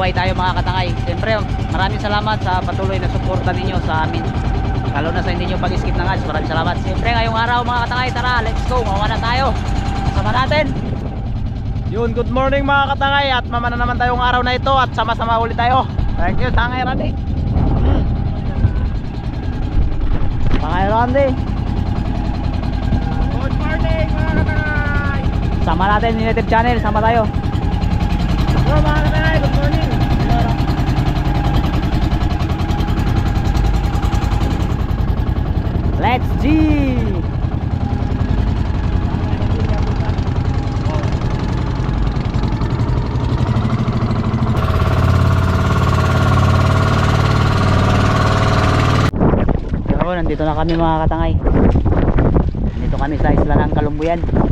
paghanap buhay tayo mga katangay. Siyempre, maraming salamat sa patuloy na suporta ninyo sa amin. Lalo na sa hindi nyo pag-skip ng ads. Maraming salamat. Siyempre, ngayong araw mga katangay, tara, let's go. Mawa na tayo. Kasama natin. Yun, good morning mga katangay at mamana naman tayong araw na ito at sama-sama ulit tayo. Thank you, Tangay Randy. Tangay Randy. Good morning mga katangay. Sama natin yung YouTube channel. Sama tayo. Hello mga katangay, good morning. Let's G! Yo, nandito na kami mga katangay. Nandito kami sa isla ng Kalumbuyan.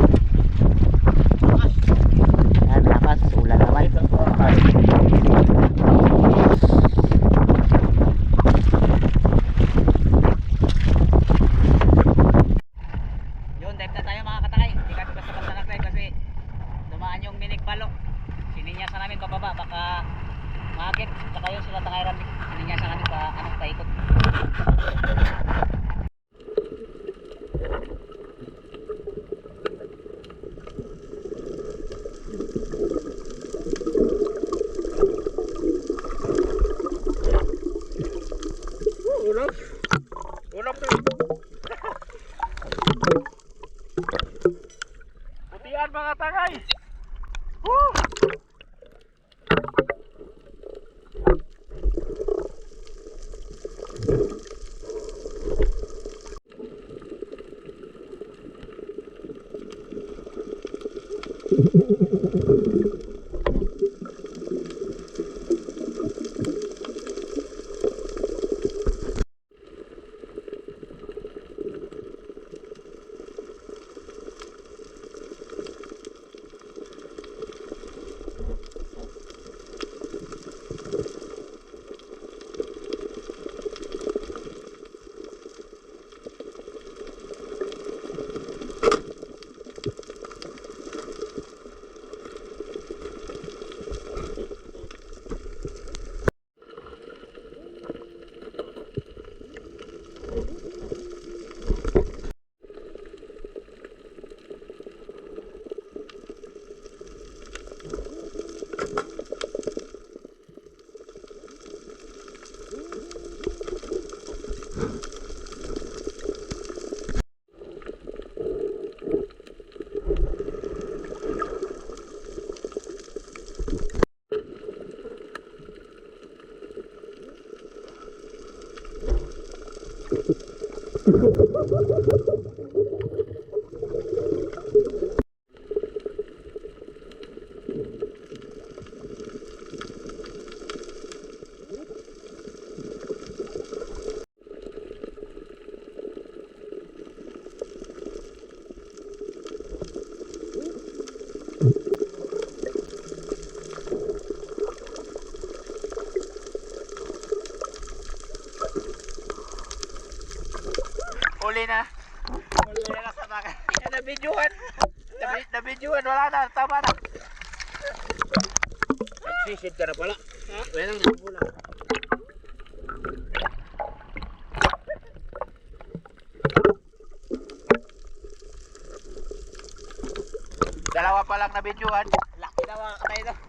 Thank you. Na tama na. Nagsisid ka na pala. Ha? Wala nang bula. Dalawa pa lang na videoan. Laki na mga katay to.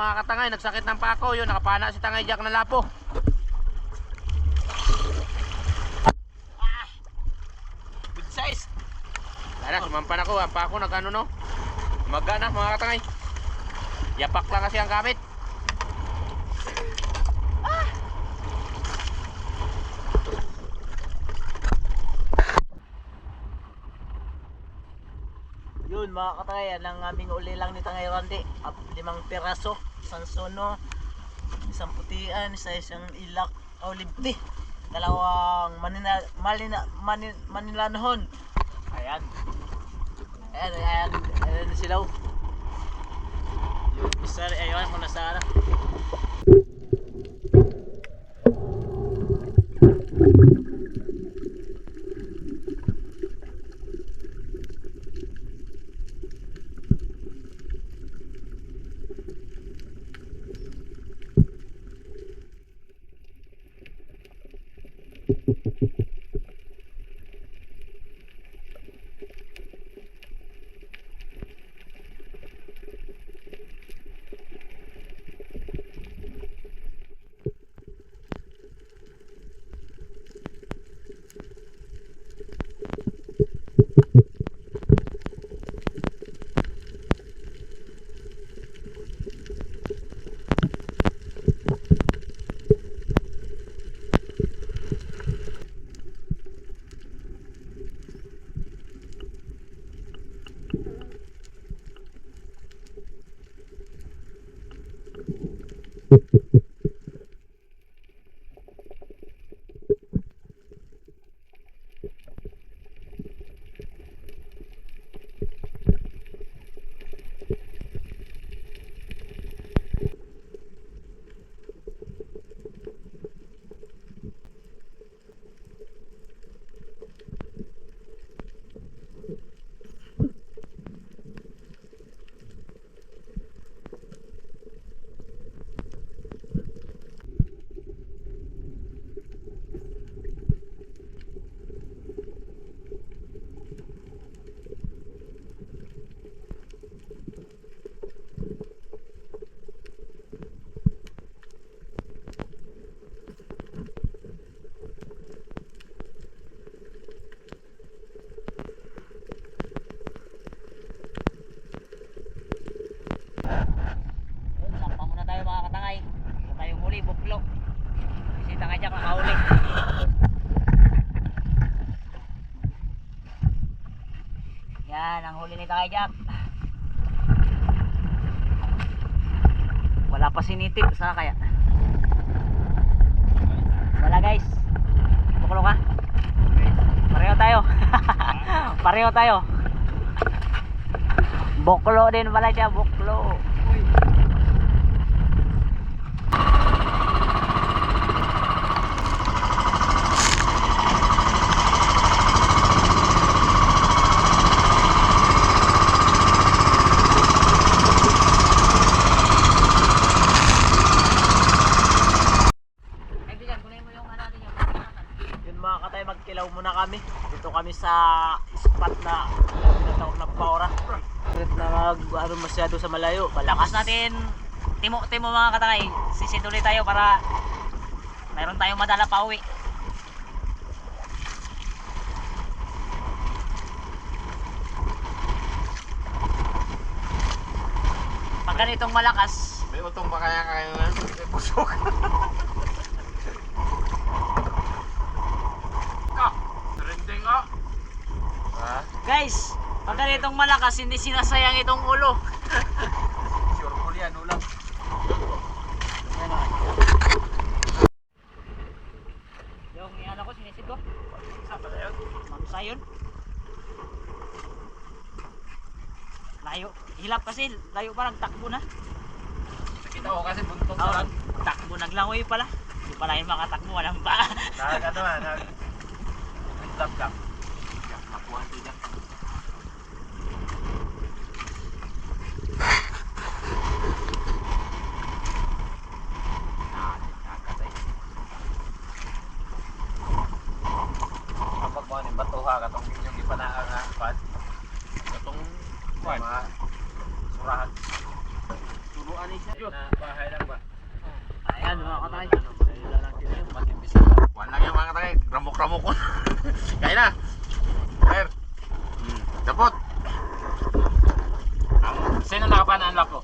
mga katangay, nagsakit ng pako. Yun, nakapana si Tangay Jack na lapo. Ah! Big size. Wala, sumampa na ko. Ang pako nag ano no. Maga na mga katangay. Yapak lang kasi ang gamit. Yun mga katagayan, ang aming uli lang ni Tangay Randy. Limang piraso, isang sono, isang putian, isa isang ilak, olive tea. Dalawang manina, malina, manin, manilanhon. Ayan. Ayan, ayan, ayan na sila. oh. Yung isa, ayun ko na sana. Huli ni Jack. Wala pa sinitip. Sana kaya? Wala guys. Buklo ka? Pareho tayo. Pareho tayo. Buklo din pala siya, buklo. Kaibigan, kunin mo yung ano natin yung Yun mga katay, magkilaw muna kami. Dito kami sa spot na tinatawag na Paura. Kahit na mag, ano masyado sa malayo, Lakas malakas. natin timo timo mga katangay. Sisid ulit tayo para mayroon tayong madala pa uwi. Pag ganitong malakas, May utong ba kaya kayo nga? May busok. ah, ah. Guys, pag ganitong malakas hindi sinasayang itong ulo. Sure ko yan, ulam. Yung ano ko sinisid ko, Saan pala yun? Yun. Layo, hilap kasi, layo parang takbo na. Nakita ko kasi buntot Oh, lang. takbo naglangoy pala. Hindi pala yung makatakbo, walang pa. Nag ano man, nag... Nag-lap-lap. Makuha siya. Kapag mo ni batuha katong inyong ipanaa nga pad. Katong mga surahan. Turuan ni siya. Na kamo ko. Kaya na. Sir. Hmm. Dapot. Sino nakapanaan ko?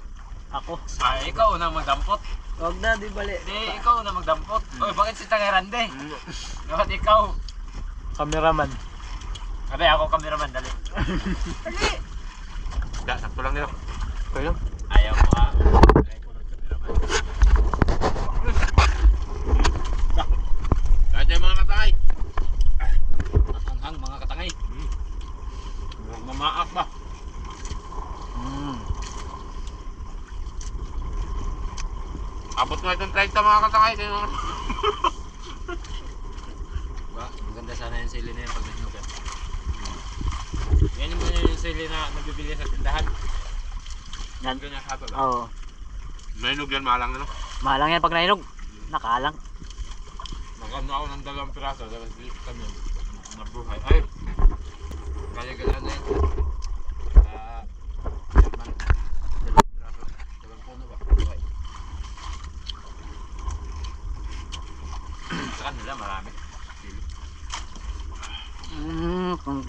Ako. Ah, ikaw na magdampot. Huwag na, di bali. Di, ikaw na magdampot. Oy, bakit si Tangerande? Bakit ikaw? Cameraman. Abe, ako cameraman, dali. Da, sakto lang nila. Okay lang. Ayaw mo ah. Ayaw ko ng cameraman. Kaya yung mga katay. Masanghang mga katangay. Mamaak ba? Mm. Abot 30 mga katay. Kaya mga... Ba, maganda sana yung sili na yan pag nahinog yan. Yan yung mga yung sili na nabibili sa tindahan. Yan. Ganyan haba ba? Oo. Mainog yan, malang na no. Malang yan pag nainog. Nakalang. Magkano ako ng dalawang piraso, tapos kami nabuhay. Ay! Kaya gano'n na yun.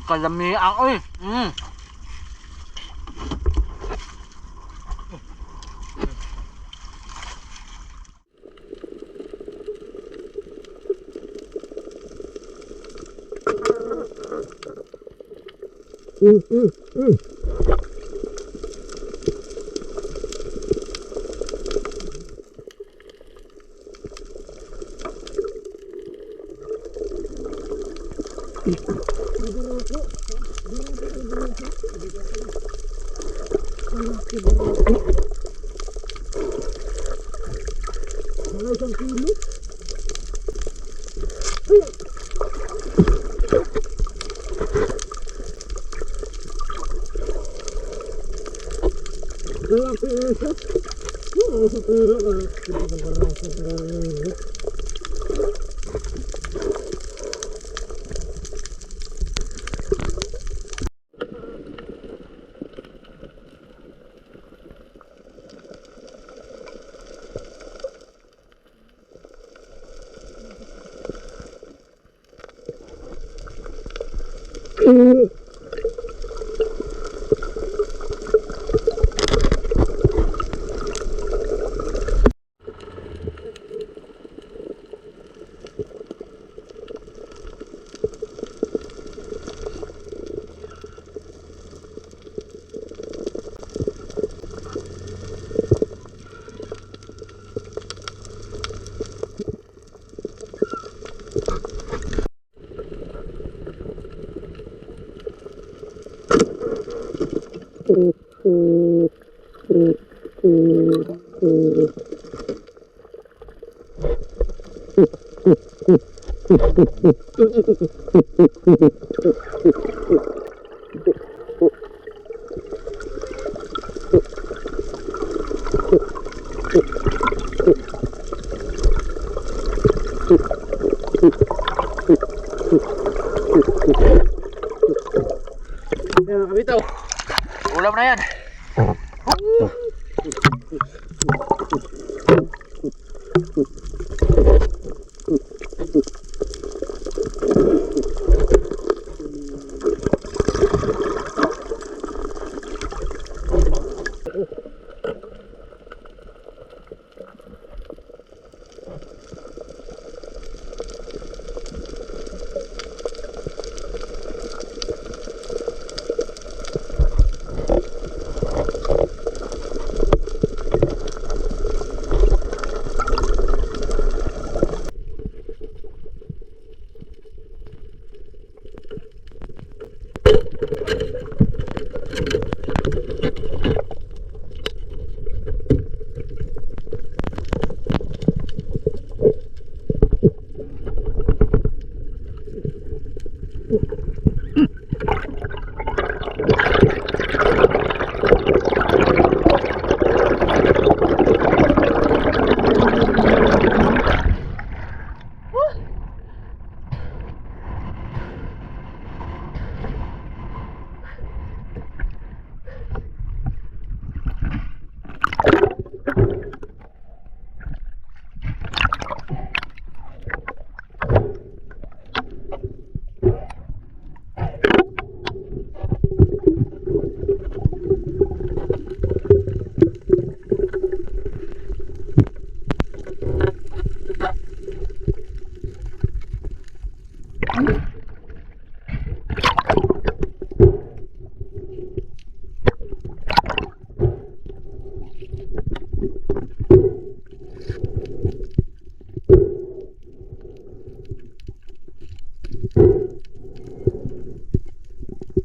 ก็จะมีเอาเอ้ยอืมอืมอืมอืม Mmm, ang kalamiang oy. Kabitaw. Ulam na yan. Uh.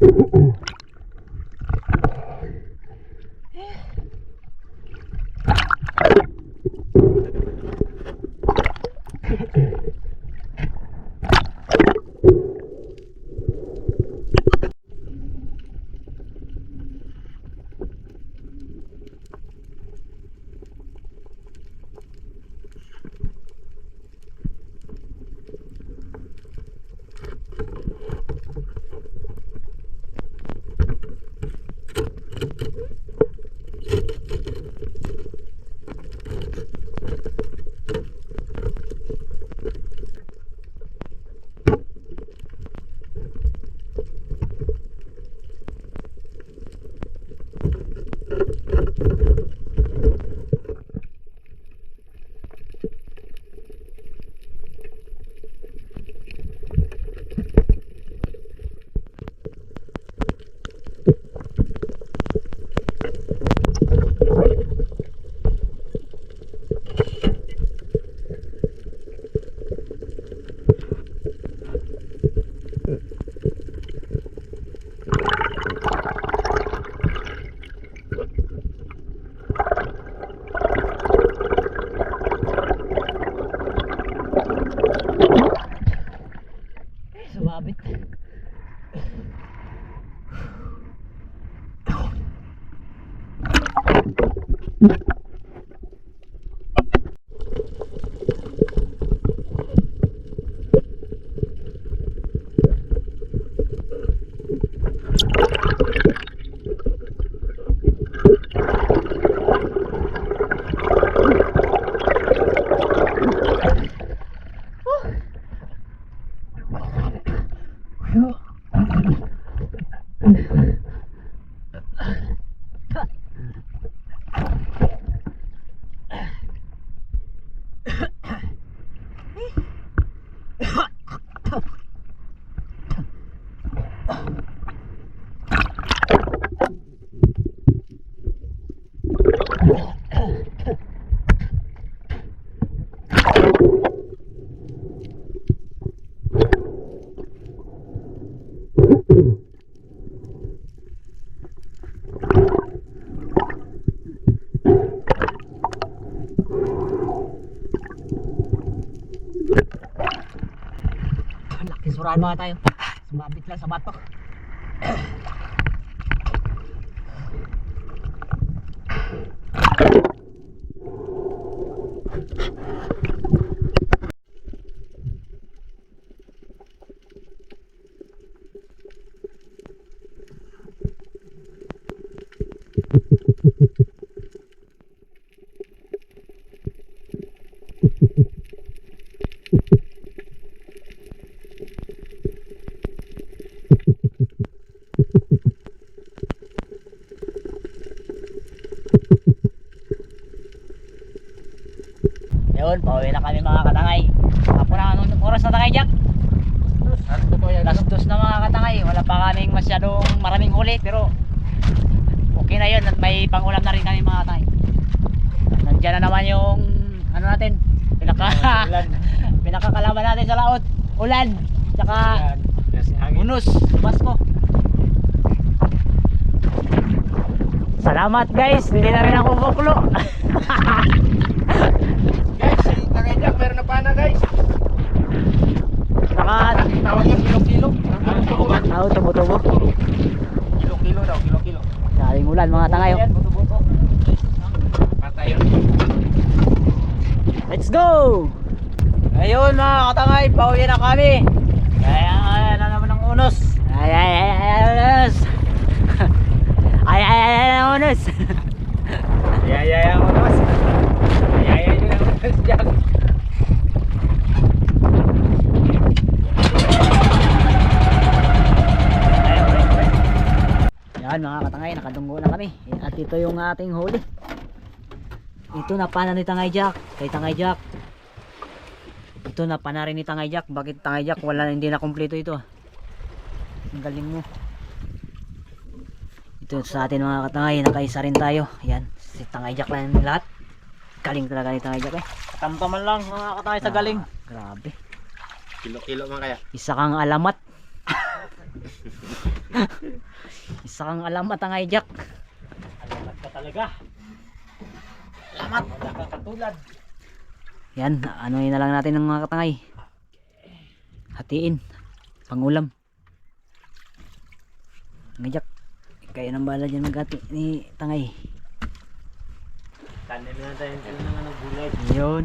Mm-hmm. Nakisurahan mga tayo. Sumabit lang sa bato. Yun, pauwi na kami mga katangay. Kapo na anong oras na tangay, Jack? Ano to yan? Last dos na mga katangay. Wala pa kaming masyadong maraming huli, pero okay na yun at may pangulam na rin kami mga katangay. Nandiyan na naman yung ano natin, pinaka pinakakalaban natin sa laot. Ulan, tsaka unos, Basco. Salamat guys, hindi na rin ako buklo. Guys, si Tangay Jack, meron na pana guys. Saka, Tawag niya kilo-kilo. Ano to ba? tao tubo-tubo. Kilo-kilo daw, kilo-kilo. Galing ulan mga tangayo. Yun. Let's go! Ayun mga katangay, pauwi na kami. Kaya ayan na naman ang unos. Ay ay ay ay ay unos. Ay ay ay ay unos. Yayaya mo naman. Yayaya nyo naman Jack. Yan mga katangay, nakadunggo na kami. At ito yung ating huli. Ito na pana ni Tangay Jack. Kay Tangay Jack. Ito na panarin ni Tangay Jack. Bakit Tangay Jack? Wala hindi na kumpleto ito. ah. Ang galing mo. Ito sa atin mga katangay. Nakaisa rin tayo. Yan. Si Tangay Jack lang lahat. Galing talaga ni Tangay Jack eh. Tamtaman lang mga katangay sa galing. Ah, grabe. Kilo-kilo man kaya. Isa kang alamat. Isa kang alamat Tangay Jack. Alamat ka talaga. Alamat. Wala kang katulad. Yan. Ano na lang natin ng mga katangay. Hatiin. Pangulam. Tangay Jack. Kaya nang bala dyan magati ni Tangay. Kanin na tayo ng ano gulay. Yun.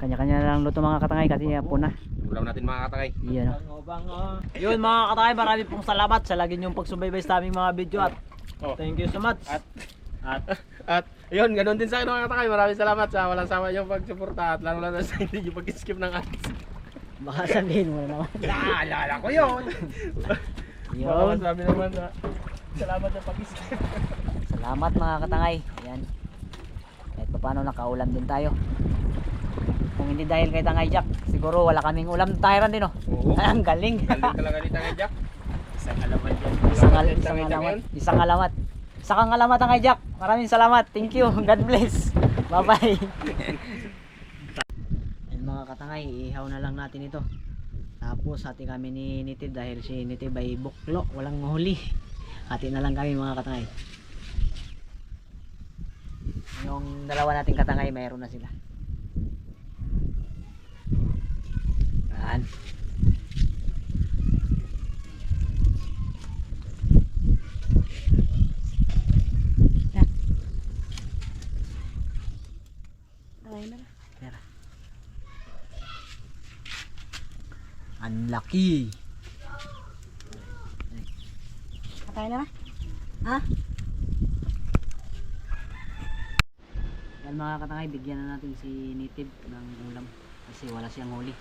Kanya-kanya lang luto mga katangay kasi po na. Ulam natin mga katangay. Yun. oh. Yun mga katangay, marami pong salamat sa lagi niyong pagsubaybay sa aming mga video at Oh. thank you so much. At- at At yun, ganun din sa akin mga katangay. Maraming salamat sa walang sama yung pagsuporta at lalo lalo sa hindi yung pag-skip ng ads. Baka sabihin mo na naman. Naalala ko yun. Yun. Sabi naman na salamat sa pag-skip. Salamat mga katangay. Yan. Kahit pa paano nakaulam din tayo. Kung hindi dahil kay Tangay Jack, siguro wala kaming ulam Tyran din oh. Oo. Ang galing. Galing talaga ni Tangay Jack. isang alaman yan. isang, al- isang alamat. Isang alamat. Isa kang alamat Tangay Jack. Maraming salamat. Thank you. God bless. Bye-bye. Yan mga katangay, ihaw na lang natin ito. Tapos hati kami ni Nitib dahil si Nitib ay buklo, walang huli. Hati na lang kami mga katangay. Yung dalawa nating katangay, mayroon na sila. Tara. Ang laki. Patay na ba? Ha? Yan mga katangay, bigyan na natin si Nitib ng ulam kasi wala siyang huli.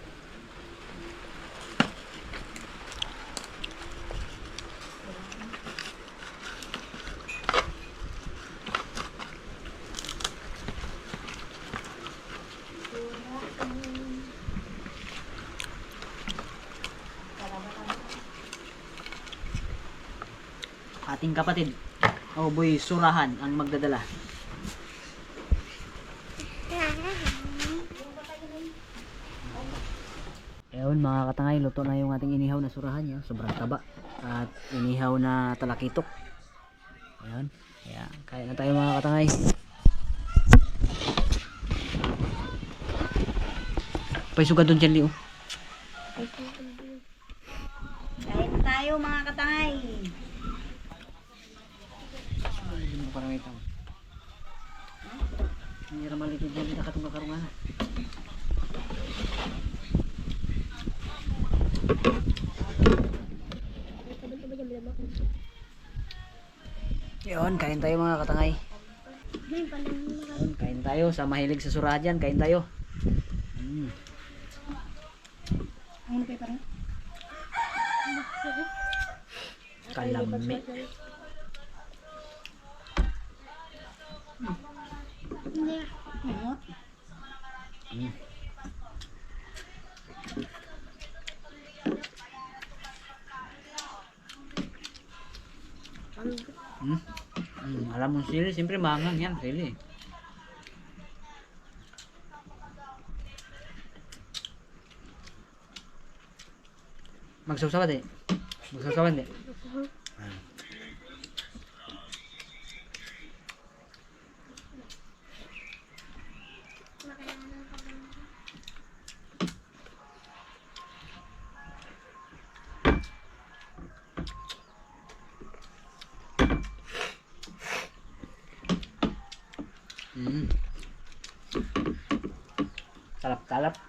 Ating kapatid, oh boy, surahan ang magdadala. Ayun mga katangay, luto na yung ating inihaw na surahan yun. Sobrang taba. At inihaw na talakitok. Ayun. Kaya, kaya na tayo mga katangay. Paisuga doon dyan, Leo. Yun, kain tayo sa mahilig sa surahan kain tayo. Mm. Kalami. Ano? Mm. Mm. Alam mo sili, siyempre mangang yan, sili. Magsawsawan di. Magsawsawan di. Mm. Talap-talap.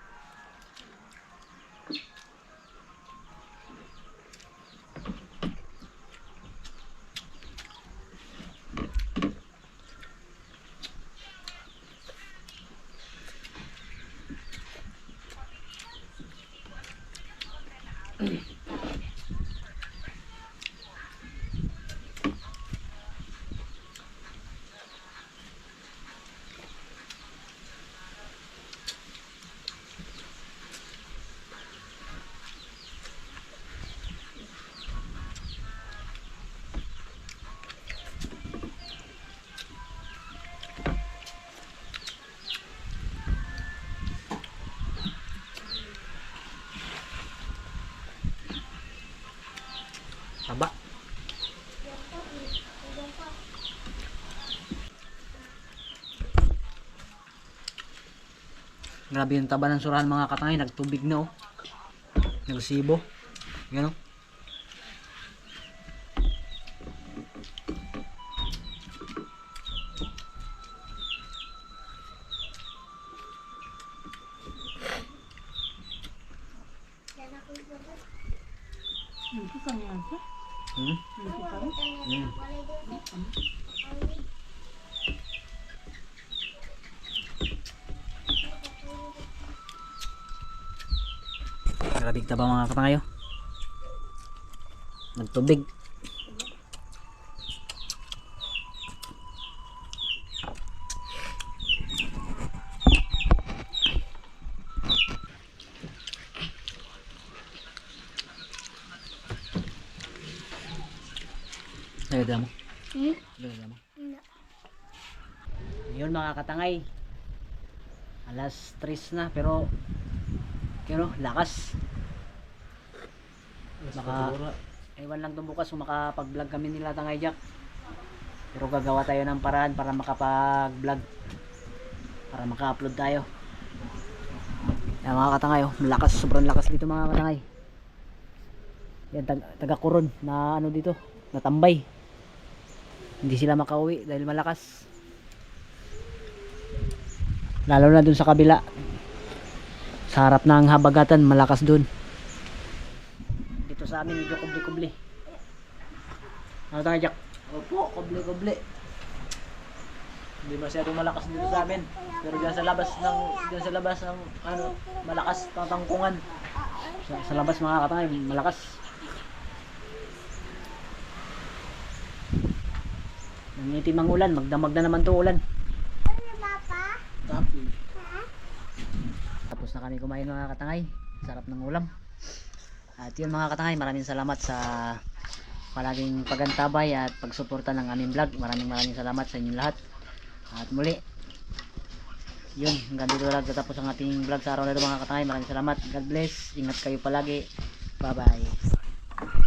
Grabe yung taba ng surahan mga katangay. Nagtubig na oh. Nagsibo. Yan oh. Hmm? Hmm. Grabe taba mga katangayo. Nagtubig. Ayun mo. Hmm? Ayun mo. Yun mga katangay. Alas 3 na pero pero lakas. Maka ewan lang bukas kung makapag-vlog kami nila Tangay Jack. Pero gagawa tayo ng paraan para makapag-vlog. Para maka-upload tayo. Yan mga katangay, oh, malakas, sobrang lakas dito mga katangay. Yan tag taga-kuron na ano dito, natambay. Hindi sila makauwi dahil malakas. Lalo na dun sa kabila. Sa harap ng habagatan, malakas dun. Dito sa amin, medyo kubli-kubli. Ano tayo, Jack? Opo, koble-koble. Hindi masyadong malakas dito sa amin. Pero diyan sa labas ng diyan sa labas ng ano, malakas tatangkungan. Sa, sa labas mga katangay, malakas. Nangitim ang ulan, magdamag na naman to ulan. Tapos na kami kumain mga katangay. Sarap ng ulam. At yun mga katangay, maraming salamat sa palaging pagantabay at pagsuporta ng aming vlog. Maraming maraming salamat sa inyong lahat. At muli, yun, hanggang dito lang tatapos ang ating vlog sa araw na ito mga katangay. Maraming salamat. God bless. Ingat kayo palagi. Bye bye.